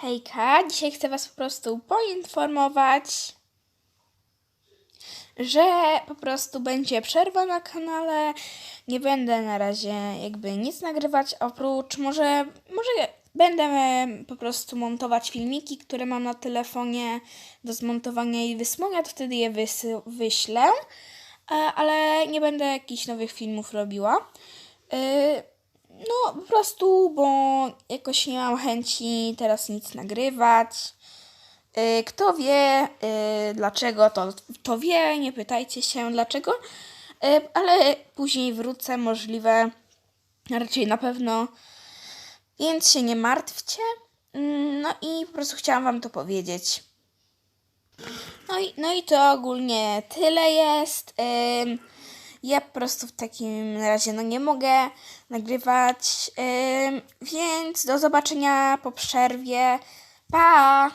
Hejka, dzisiaj chcę Was po prostu poinformować, że po prostu będzie przerwa na kanale. Nie będę na razie jakby nic nagrywać, oprócz może, może będę em, po prostu montować filmiki, które mam na telefonie do zmontowania i wysłania, to wtedy je wysy- wyślę, E, ale nie będę jakichś nowych filmów robiła. Y, no, po prostu, bo jakoś nie mam chęci teraz nic nagrywać. Y, Kto wie, y, dlaczego, to, to wie, nie pytajcie się dlaczego, Y, ale później wrócę, możliwe, raczej na pewno, więc się nie martwcie. Mm, No i po prostu chciałam Wam to powiedzieć. No i, no i to ogólnie tyle jest. Ja po prostu w takim razie no nie mogę nagrywać, ym, więc do zobaczenia po przerwie. Pa!